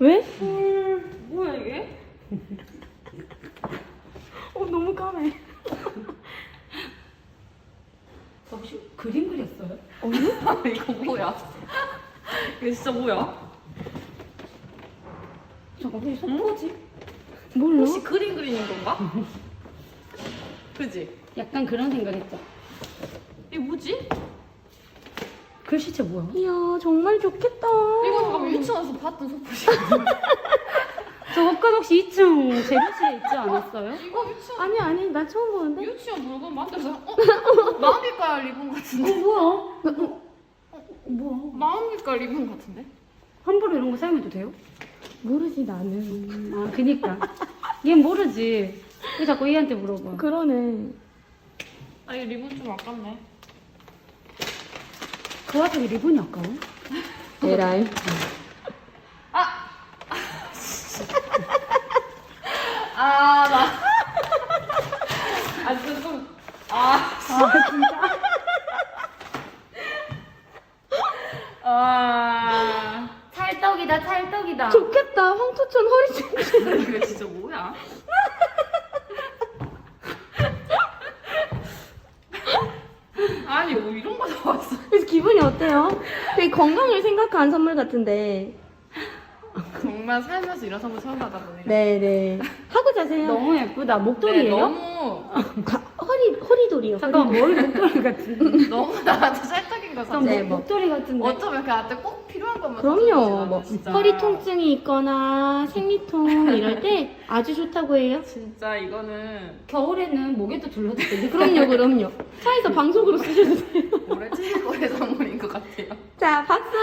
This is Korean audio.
왜? 뭐야 이게? 어 너무 까매. 혹시 그림 그렸어요? 아, 이거 뭐야? 이거 진짜 뭐야? 잠깐 혹시 손모지? 몰라. 혹시 그림 그리는 건가? 그지? 약간 그런 생각했죠. 이게 뭐지? 글씨체 뭐야? 이야 정말 좋겠다. 이거 잠깐 유치원에서 봤던 소포시 저 옷가 혹시 2층 재료실에 있지 않았어요? 이거 유치원 아니 아니 나 처음 보는데. 유치원 물건 만들어서 어? 마음일까 리본 같은데? 뭐야? 어, 뭐야? 마음일까 리본 같은데? 함부로 이런 거 사용해도 돼요? 모르지 나는. 아 그니까. 얘 모르지. 왜 자꾸 얘한테 물어봐. 그러네. 아 이거 리본 좀 아깝네 그 와중에 리본이 아까워? 에라이. 아 나. 아 진짜 좀. 아 아 진짜? 아. 찰떡이다 찰떡이다. 좋겠다. 황토천 허리 좀. 이거 진짜 뭐야? 아니 뭐 이런 거 나왔어. 그래서 기분이 어때요? 되게 건강을 생각한 선물 같은데. 정말 살면서 이런 선물 처음 받아보네. 네네. 하고 자세요. 너무 예쁘다. 네, 목도리예요? 너무 가- 허리 허리돌이요. 잠깐 허리돌. 머리 목도리 같은데. 너무 나한테 쌀떡인 거 같아. 네, 목- 뭐. 목도리 같은데. 어쩌면 나한테 꼭 한 것만 그럼요. 뭐 진짜. 허리 통증이 있거나 생리통 이럴 때 아주 좋다고 해요. 진짜 이거는 겨울에는 목에도 둘러도 되지. 그럼요, 그럼요. 차에서 방송으로 쓰셔도 돼요. 올해 최고의 선물인 것 같아요. 자, 박수.